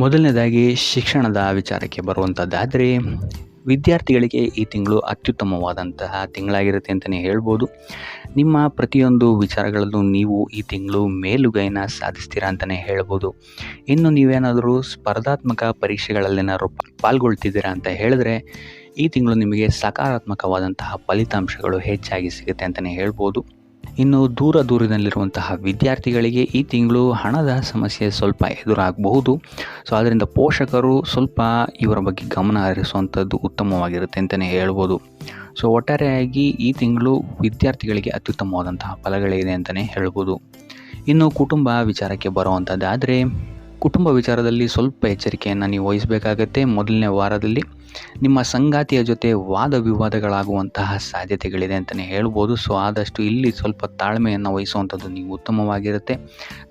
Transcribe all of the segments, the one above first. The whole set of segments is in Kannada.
ಮೊದಲನೇದಾಗಿ ಶಿಕ್ಷಣದ ವಿಚಾರಕ್ಕೆ ಬರುವಂಥದ್ದಾದರೆ ವಿದ್ಯಾರ್ಥಿಗಳಿಗೆ ಈ ತಿಂಗಳು ಅತ್ಯುತ್ತಮವಾದಂತಹ ತಿಂಗಳಾಗಿರುತ್ತೆ ಅಂತಲೇ ಹೇಳ್ಬೋದು. ನಿಮ್ಮ ಪ್ರತಿಯೊಂದು ವಿಚಾರಗಳಲ್ಲೂ ನೀವು ಈ ತಿಂಗಳು ಮೇಲುಗೈನ ಸಾಧಿಸ್ತೀರಾ ಅಂತಲೇ ಹೇಳ್ಬೋದು. ಇನ್ನು ನೀವೇನಾದರೂ ಸ್ಪರ್ಧಾತ್ಮಕ ಪರೀಕ್ಷೆಗಳಲ್ಲೇನಾದ್ರು ಪಾಲ್ಗೊಳ್ತಿದ್ದೀರಾ ಅಂತ ಹೇಳಿದ್ರೆ, ಈ ತಿಂಗಳು ನಿಮಗೆ ಸಕಾರಾತ್ಮಕವಾದಂತಹ ಫಲಿತಾಂಶಗಳು ಹೆಚ್ಚಾಗಿ ಸಿಗುತ್ತೆ ಅಂತಲೇ ಹೇಳ್ಬೋದು. ಇನ್ನು ದೂರ ದೂರದಲ್ಲಿರುವಂತಹ ವಿದ್ಯಾರ್ಥಿಗಳಿಗೆ ಈ ತಿಂಗಳು ಹಣದ ಸಮಸ್ಯೆ ಸ್ವಲ್ಪ ಎದುರಾಗಬಹುದು. ಸೊ ಆದ್ದರಿಂದ ಪೋಷಕರು ಸ್ವಲ್ಪ ಇವರ ಬಗ್ಗೆ ಗಮನ ಹರಿಸುವಂಥದ್ದು ಉತ್ತಮವಾಗಿರುತ್ತೆ ಅಂತಲೇ ಹೇಳ್ಬೋದು. ಸೊ ಒಟ್ಟಾರೆಯಾಗಿ ಈ ತಿಂಗಳು ವಿದ್ಯಾರ್ಥಿಗಳಿಗೆ ಅತ್ಯುತ್ತಮವಾದಂತಹ ಫಲಗಳಿದೆ ಅಂತಲೇ ಹೇಳ್ಬೋದು. ಇನ್ನು ಕುಟುಂಬ ವಿಚಾರಕ್ಕೆ ಬರುವಂಥದ್ದಾದರೆ ಕುಟುಂಬ ವಿಚಾರದಲ್ಲಿ ಸ್ವಲ್ಪ ಎಚ್ಚರಿಕೆಯನ್ನು ನೀವು ವಹಿಸಬೇಕಾಗತ್ತೆ. ಮೊದಲನೇ ವಾರದಲ್ಲಿ ನಿಮ್ಮ ಸಂಗಾತಿಯ ಜೊತೆ ವಾದ ವಿವಾದಗಳಾಗುವಂತಹ ಸಾಧ್ಯತೆಗಳಿದೆ ಅಂತಲೇ ಹೇಳ್ಬೋದು. ಸೊ ಆದಷ್ಟು ಇಲ್ಲಿ ಸ್ವಲ್ಪ ತಾಳ್ಮೆಯನ್ನು ವಹಿಸುವಂಥದ್ದು ನೀವು ಉತ್ತಮವಾಗಿರುತ್ತೆ.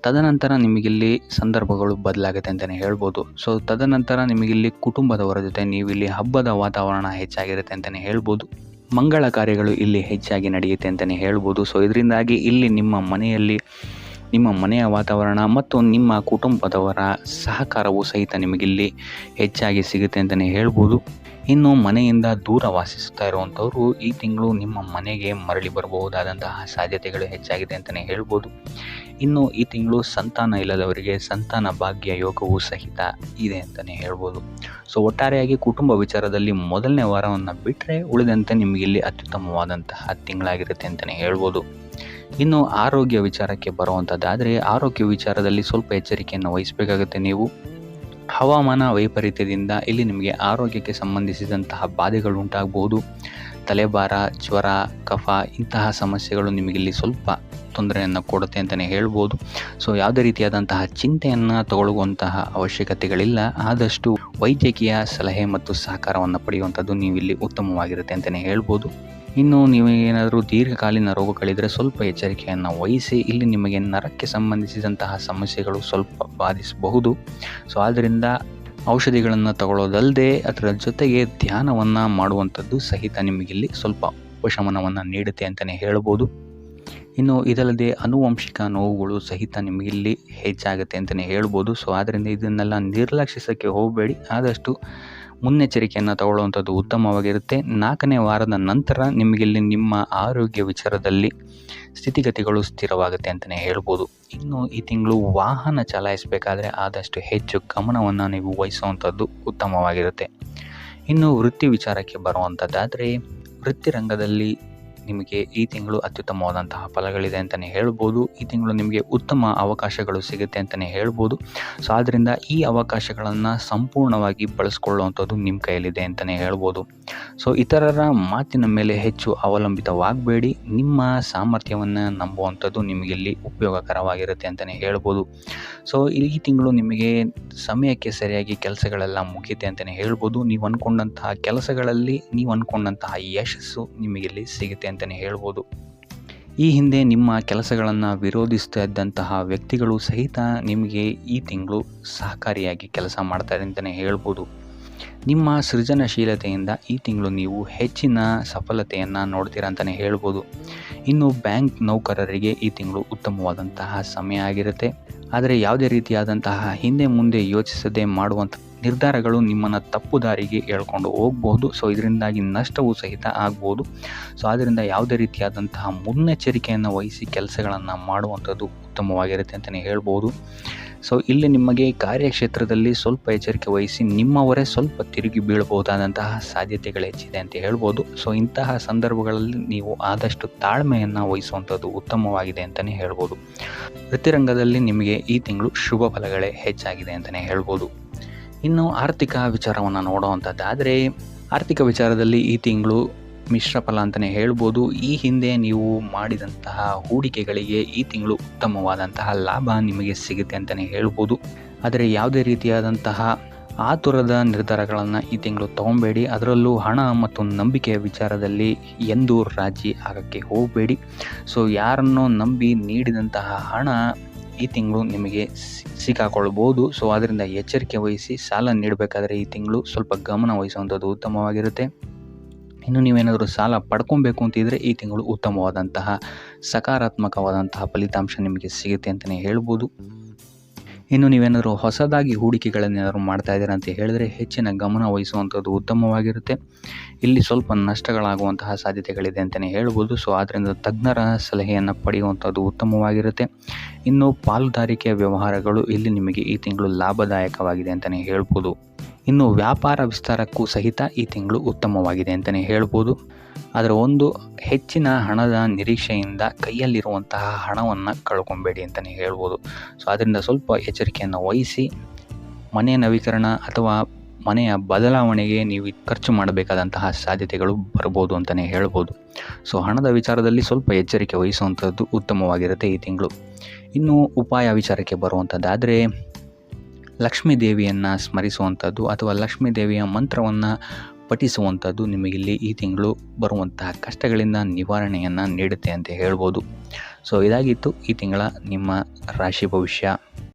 ತದನಂತರ ನಿಮಗಿಲ್ಲಿ ಸಂದರ್ಭಗಳು ಬದಲಾಗುತ್ತೆ ಅಂತಲೇ ಹೇಳ್ಬೋದು. ಸೊ ತದನಂತರ ನಿಮಗಿಲ್ಲಿ ಕುಟುಂಬದವರ ಜೊತೆ ನೀವಿಲ್ಲಿ ಹಬ್ಬದ ವಾತಾವರಣ ಹೆಚ್ಚಾಗಿರುತ್ತೆ ಅಂತಲೇ ಹೇಳ್ಬೋದು. ಮಂಗಳ ಕಾರ್ಯಗಳು ಇಲ್ಲಿ ಹೆಚ್ಚಾಗಿ ನಡೆಯುತ್ತೆ ಅಂತಲೇ ಹೇಳ್ಬೋದು. ಸೊ ಇದರಿಂದಾಗಿ ಇಲ್ಲಿ ನಿಮ್ಮ ಮನೆಯಲ್ಲಿ ನಿಮ್ಮ ಮನೆಯ ವಾತಾವರಣ ಮತ್ತು ನಿಮ್ಮ ಕುಟುಂಬದವರ ಸಹಕಾರವು ಸಹಿತ ನಿಮಗಿಲ್ಲಿ ಹೆಚ್ಚಾಗಿ ಸಿಗುತ್ತೆ ಅಂತಲೇ ಹೇಳ್ಬೋದು. ಇನ್ನು ಮನೆಯಿಂದ ದೂರ ವಾಸಿಸುತ್ತಾ ಇರುವಂಥವರು ಈ ತಿಂಗಳು ನಿಮ್ಮ ಮನೆಗೆ ಮರಳಿ ಬರಬಹುದಾದಂತಹ ಸಾಧ್ಯತೆಗಳು ಹೆಚ್ಚಾಗಿದೆ ಅಂತಲೇ ಹೇಳ್ಬೋದು. ಇನ್ನು ಈ ತಿಂಗಳು ಸಂತಾನ ಇಲ್ಲದವರಿಗೆ ಸಂತಾನ ಭಾಗ್ಯ ಯೋಗವೂ ಸಹಿತ ಇದೆ ಅಂತಲೇ ಹೇಳ್ಬೋದು. ಸೊ, ಒಟ್ಟಾರೆಯಾಗಿ ಕುಟುಂಬ ವಿಚಾರದಲ್ಲಿ ಮೊದಲನೇ ವಾರವನ್ನು ಬಿಟ್ಟರೆ ಉಳಿದಂತೆ ನಿಮಗಿಲ್ಲಿ ಅತ್ಯುತ್ತಮವಾದಂತಹ ತಿಂಗಳಾಗಿರುತ್ತೆ ಅಂತಲೇ ಹೇಳ್ಬೋದು. ಇನ್ನು ಆರೋಗ್ಯ ವಿಚಾರಕ್ಕೆ ಬರುವಂಥದ್ದಾದರೆ ಆರೋಗ್ಯ ವಿಚಾರದಲ್ಲಿ ಸ್ವಲ್ಪ ಎಚ್ಚರಿಕೆಯನ್ನು ವಹಿಸಬೇಕಾಗುತ್ತೆ ನೀವು. ಹವಾಮಾನ ವೈಪರೀತ್ಯದಿಂದ ಇಲ್ಲಿ ನಿಮಗೆ ಆರೋಗ್ಯಕ್ಕೆ ಸಂಬಂಧಿಸಿದಂತಹ ಬಾಧೆಗಳು ಉಂಟಾಗಬಹುದು ತಲೆಭಾರ, ಜ್ವರ, ಕಫ ಇಂತಹ ಸಮಸ್ಯೆಗಳು ನಿಮಗಿಲ್ಲಿ ಸ್ವಲ್ಪ ತೊಂದರೆಯನ್ನು ಕೊಡುತ್ತೆ ಅಂತಲೇ ಹೇಳ್ಬೋದು. ಸೊ ಯಾವುದೇ ರೀತಿಯಾದಂತಹ ಚಿಂತೆಯನ್ನು ತಗೊಳ್ಳುವಂತಹ ಅವಶ್ಯಕತೆಗಳಿಲ್ಲ. ಆದಷ್ಟು ವೈದ್ಯಕೀಯ ಸಲಹೆ ಮತ್ತು ಸಹಕಾರವನ್ನು ಪಡೆಯುವಂಥದ್ದು ನೀವಿಲ್ಲಿ ಉತ್ತಮವಾಗಿರುತ್ತೆ ಅಂತಲೇ ಹೇಳ್ಬೋದು. ಇನ್ನು ನಿಮಗೇನಾದರೂ ದೀರ್ಘಕಾಲೀನ ರೋಗಗಳಿದ್ದರೆ ಸ್ವಲ್ಪ ಎಚ್ಚರಿಕೆಯನ್ನು ವಹಿಸಿ, ಇಲ್ಲಿ ನಿಮಗೆ ನರಕ್ಕೆ ಸಂಬಂಧಿಸಿದಂತಹ ಸಮಸ್ಯೆಗಳು ಸ್ವಲ್ಪ ಬಾಧಿಸಬಹುದು. ಸೊ ಆದ್ದರಿಂದ ಔಷಧಿಗಳನ್ನು ತಗೊಳ್ಳೋದಲ್ಲದೆ ಅದರ ಜೊತೆಗೆ ಧ್ಯಾನವನ್ನು ಮಾಡುವಂಥದ್ದು ಸಹಿತ ನಿಮಗಿಲ್ಲಿ ಸ್ವಲ್ಪ ಉಪಶಮನವನ್ನು ನೀಡುತ್ತೆ ಅಂತಲೇ ಹೇಳ್ಬೋದು. ಇನ್ನು ಇದಲ್ಲದೆ ಅನುವಂಶಿಕ ನೋವುಗಳು ಸಹಿತ ನಿಮಗಿಲ್ಲಿ ಹೆಚ್ಚಾಗುತ್ತೆ ಅಂತಲೇ ಹೇಳ್ಬೋದು. ಸೊ ಆದ್ದರಿಂದ ಇದನ್ನೆಲ್ಲ ನಿರ್ಲಕ್ಷಿಸೋಕ್ಕೆ ಹೋಗಬೇಡಿ. ಆದಷ್ಟು ಮುನ್ನೆಚ್ಚರಿಕೆಯನ್ನು ತಗೊಳ್ಳುವಂಥದ್ದು ಉತ್ತಮವಾಗಿರುತ್ತೆ. ನಾಲ್ಕನೇ ವಾರದ ನಂತರ ನಿಮಗಿಲ್ಲಿ ನಿಮ್ಮ ಆರೋಗ್ಯ ವಿಚಾರದಲ್ಲಿ ಸ್ಥಿತಿಗತಿಗಳು ಸ್ಥಿರವಾಗುತ್ತೆ ಅಂತಲೇ ಹೇಳ್ಬೋದು. ಇನ್ನು ಈ ತಿಂಗಳು ವಾಹನ ಚಲಾಯಿಸಬೇಕಾದ್ರೆ ಆದಷ್ಟು ಹೆಚ್ಚು ಗಮನವನ್ನು ನೀವು ವಹಿಸುವಂಥದ್ದು ಉತ್ತಮವಾಗಿರುತ್ತೆ. ಇನ್ನು ವೃತ್ತಿ ವಿಚಾರಕ್ಕೆ ಬರುವಂಥದ್ದಾದರೆ ವೃತ್ತಿ ರಂಗದಲ್ಲಿ ನಿಮಗೆ ಈ ತಿಂಗಳು ಅತ್ಯುತ್ತಮವಾದಂತಹ ಫಲಗಳಿದೆ ಅಂತಲೇ ಹೇಳ್ಬೋದು. ಈ ತಿಂಗಳು ನಿಮಗೆ ಉತ್ತಮ ಅವಕಾಶಗಳು ಸಿಗುತ್ತೆ ಅಂತಲೇ ಹೇಳ್ಬೋದು. ಸೊ ಆದ್ದರಿಂದ ಈ ಅವಕಾಶಗಳನ್ನು ಸಂಪೂರ್ಣವಾಗಿ ಬಳಸ್ಕೊಳ್ಳುವಂಥದ್ದು ನಿಮ್ಮ ಕೈಯಲ್ಲಿದೆ ಅಂತಲೇ ಹೇಳ್ಬೋದು. ಸೊ, ಇತರರ ಮಾತಿನ ಮೇಲೆ ಹೆಚ್ಚು ಅವಲಂಬಿತವಾಗಬೇಡಿ. ನಿಮ್ಮ ಸಾಮರ್ಥ್ಯವನ್ನು ನಂಬುವಂಥದ್ದು ನಿಮಗಿಲ್ಲಿ ಉಪಯೋಗಕರವಾಗಿರುತ್ತೆ ಅಂತಲೇ ಹೇಳ್ಬೋದು. ಸೊ, ಈ ತಿಂಗಳು ನಿಮಗೆ ಸಮಯಕ್ಕೆ ಸರಿಯಾಗಿ ಕೆಲಸಗಳೆಲ್ಲ ಮುಗಿಯುತ್ತೆ ಅಂತಲೇ ಹೇಳ್ಬೋದು. ನೀವು ಅಂದ್ಕೊಂಡಂತಹ ಕೆಲಸಗಳಲ್ಲಿ ನೀವು ಅಂದ್ಕೊಂಡಂತಹ ಯಶಸ್ಸು ನಿಮಗಿಲ್ಲಿ ಸಿಗುತ್ತೆ ಅಂತಲೇ ಹೇಳ್ಬೋದು. ಈ ಹಿಂದೆ ನಿಮ್ಮ ಕೆಲಸಗಳನ್ನು ವಿರೋಧಿಸ್ತಾ ಇದ್ದಂತಹ ವ್ಯಕ್ತಿಗಳು ಸಹಿತ ನಿಮಗೆ ಈ ತಿಂಗಳು ಸಹಕಾರಿಯಾಗಿ ಕೆಲಸ ಮಾಡ್ತಾರೆ ಅಂತಲೇ ಹೇಳ್ಬೋದು. ನಿಮ್ಮ ಸೃಜನಶೀಲತೆಯಿಂದ ಈ ತಿಂಗಳು ನೀವು ಹೆಚ್ಚಿನ ಸಫಲತೆಯನ್ನು ನೋಡ್ತೀರಾ ಅಂತಲೇ ಹೇಳ್ಬೋದು. ಇನ್ನು ಬ್ಯಾಂಕ್ ನೌಕರರಿಗೆ ಈ ತಿಂಗಳು ಉತ್ತಮವಾದಂತಹ ಸಮಯ ಆಗಿರುತ್ತೆ. ಆದರೆ ಯಾವುದೇ ರೀತಿಯಾದಂತಹ ಹಿಂದೆ ಮುಂದೆ ಯೋಚಿಸದೆ ಮಾಡುವಂಥ ನಿರ್ಧಾರಗಳು ನಿಮ್ಮನ್ನು ತಪ್ಪು ದಾರಿಗೆ ಎಳ್ಕೊಂಡು ಹೋಗ್ಬೋದು. ಸೊ ಇದರಿಂದಾಗಿ ನಷ್ಟವೂ ಸಹಿತ ಆಗ್ಬೋದು. ಸೊ ಆದ್ದರಿಂದ ಯಾವುದೇ ರೀತಿಯಾದಂತಹ ಮುನ್ನೆಚ್ಚರಿಕೆಯನ್ನು ವಹಿಸಿ ಕೆಲಸಗಳನ್ನು ಮಾಡುವಂಥದ್ದು ಉತ್ತಮವಾಗಿರುತ್ತೆ ಅಂತಲೇ ಹೇಳ್ಬೋದು. ಸೊ ಇಲ್ಲಿ ನಿಮಗೆ ಕಾರ್ಯಕ್ಷೇತ್ರದಲ್ಲಿ ಸ್ವಲ್ಪ ಎಚ್ಚರಿಕೆ ವಹಿಸಿ ನಿಮ್ಮವರೇ ಸ್ವಲ್ಪ ತಿರುಗಿ ಬೀಳಬಹುದಾದಂತಹ ಸಾಧ್ಯತೆಗಳು ಹೆಚ್ಚಿದೆ ಅಂತ ಹೇಳ್ಬೋದು. ಸೊ ಇಂತಹ ಸಂದರ್ಭಗಳಲ್ಲಿ ನೀವು ಆದಷ್ಟು ತಾಳ್ಮೆಯನ್ನು ವಹಿಸುವಂಥದ್ದು ಉತ್ತಮವಾಗಿದೆ ಅಂತಲೇ ಹೇಳ್ಬೋದು. ವೃತ್ತಿರಂಗದಲ್ಲಿ ನಿಮಗೆ ಈ ತಿಂಗಳು ಶುಭ ಫಲಗಳೇ ಹೆಚ್ಚಾಗಿದೆ ಅಂತಲೇ ಹೇಳ್ಬೋದು. ಇನ್ನು ಆರ್ಥಿಕ ವಿಚಾರವನ್ನು ನೋಡುವಂಥದ್ದಾದರೆ ಆರ್ಥಿಕ ವಿಚಾರದಲ್ಲಿ ಈ ತಿಂಗಳು ಮಿಶ್ರ ಫಲ ಅಂತಲೇ ಹೇಳ್ಬೋದು. ಈ ಹಿಂದೆ ನೀವು ಮಾಡಿದಂತಹ ಹೂಡಿಕೆಗಳಿಗೆ ಈ ತಿಂಗಳು ಉತ್ತಮವಾದಂತಹ ಲಾಭ ನಿಮಗೆ ಸಿಗುತ್ತೆ ಅಂತಲೇ ಹೇಳ್ಬೋದು. ಆದರೆ ಯಾವುದೇ ರೀತಿಯಾದಂತಹ ಆತುರದ ನಿರ್ಧಾರಗಳನ್ನು ಈ ತಿಂಗಳು ತೊಗೊಬೇಡಿ. ಅದರಲ್ಲೂ ಹಣ ಮತ್ತು ನಂಬಿಕೆಯ ವಿಚಾರದಲ್ಲಿ ಎಂದೂ ರಾಜಿ ಆಗೋಕ್ಕೆ ಹೋಗಬೇಡಿ. ಸೊ ಯಾರನ್ನೋ ನಂಬಿ ನೀಡಿದಂತಹ ಹಣ ಈ ತಿಂಗಳು ನಿಮಗೆ ಸಿಕ್ಕಾಕೊಳ್ಬೋದು. ಸೊ ಅದರಿಂದ ಎಚ್ಚರಿಕೆ ವಹಿಸಿ ಸಾಲ ನೀಡಬೇಕಾದ್ರೆ ಈ ತಿಂಗಳು ಸ್ವಲ್ಪ ಗಮನ ವಹಿಸುವಂಥದ್ದು ಉತ್ತಮವಾಗಿರುತ್ತೆ. ಇನ್ನು ನೀವೇನಾದರೂ ಸಾಲ ಪಡ್ಕೊಬೇಕು ಅಂತಿದ್ರೆ ಈ ತಿಂಗಳು ಉತ್ತಮವಾದಂತಹ ಸಕಾರಾತ್ಮಕವಾದಂತಹ ಫಲಿತಾಂಶ ನಿಮಗೆ ಸಿಗುತ್ತೆ ಅಂತಲೇ ಹೇಳ್ಬೋದು. ಇನ್ನು ನೀವೇನಾದರೂ ಹೊಸದಾಗಿ ಹೂಡಿಕೆಗಳನ್ನೇನಾದ್ರು ಮಾಡ್ತಾ ಇದ್ದೀರಾ ಅಂತ ಹೇಳಿದರೆ ಹೆಚ್ಚಿನ ಗಮನ ವಹಿಸುವಂಥದ್ದು ಉತ್ತಮವಾಗಿರುತ್ತೆ. ಇಲ್ಲಿ ಸ್ವಲ್ಪ ನಷ್ಟಗಳಾಗುವಂತಹ ಸಾಧ್ಯತೆಗಳಿದೆ ಅಂತಲೇ ಹೇಳ್ಬೋದು. ಸೊ ಆದ್ದರಿಂದ ತಜ್ಞರ ಸಲಹೆಯನ್ನು ಪಡೆಯುವಂಥದ್ದು ಉತ್ತಮವಾಗಿರುತ್ತೆ. ಇನ್ನು ಪಾಲುದಾರಿಕೆಯ ವ್ಯವಹಾರಗಳು ಇಲ್ಲಿ ನಿಮಗೆ ಈ ತಿಂಗಳು ಲಾಭದಾಯಕವಾಗಿದೆ ಅಂತಲೇ ಹೇಳ್ಬೋದು. ಇನ್ನು ವ್ಯಾಪಾರ ವಿಸ್ತಾರಕ್ಕೂ ಸಹಿತ ಈ ತಿಂಗಳು ಉತ್ತಮವಾಗಿದೆ ಅಂತಲೇ ಹೇಳ್ಬೋದು. ಆದರೆ ಒಂದು ಹೆಚ್ಚಿನ ಹಣದ ನಿರೀಕ್ಷೆಯಿಂದ ಕೈಯಲ್ಲಿರುವಂತಹ ಹಣವನ್ನು ಕಳ್ಕೊಬೇಡಿ ಅಂತಲೇ ಹೇಳ್ಬೋದು. ಸೊ ಅದರಿಂದ ಸ್ವಲ್ಪ ಎಚ್ಚರಿಕೆಯನ್ನು ವಹಿಸಿ, ಮನೆ ನವೀಕರಣ ಅಥವಾ ಮನೆಯ ಬದಲಾವಣೆಗೆ ನೀವು ಖರ್ಚು ಮಾಡಬೇಕಾದಂತಹ ಸಾಧ್ಯತೆಗಳು ಬರ್ಬೋದು ಅಂತಲೇ ಹೇಳ್ಬೋದು. ಸೊ ಹಣದ ವಿಚಾರದಲ್ಲಿ ಸ್ವಲ್ಪ ಎಚ್ಚರಿಕೆ ವಹಿಸುವಂಥದ್ದು ಉತ್ತಮವಾಗಿರುತ್ತೆ ಈ ತಿಂಗಳು. ಇನ್ನು ಉಪಾಯ ವಿಚಾರಕ್ಕೆ ಬರುವಂಥದ್ದಾದರೆ ಲಕ್ಷ್ಮೀ ದೇವಿಯನ್ನು ಸ್ಮರಿಸುವಂಥದ್ದು ಅಥವಾ ಲಕ್ಷ್ಮೀ ದೇವಿಯ ಮಂತ್ರವನ್ನು ಪಠಿಸುವಂಥದ್ದು ನಿಮಗಿಲ್ಲಿ ಈ ತಿಂಗಳು ಬರುವಂತಹ ಕಷ್ಟಗಳಿಂದ ನಿವಾರಣೆಯನ್ನು ನೀಡುತ್ತೆ ಅಂತ ಹೇಳ್ಬೋದು. ಸೊ ಇದಾಗಿತ್ತು ಈ ತಿಂಗಳ ನಿಮ್ಮ ರಾಶಿ ಭವಿಷ್ಯ.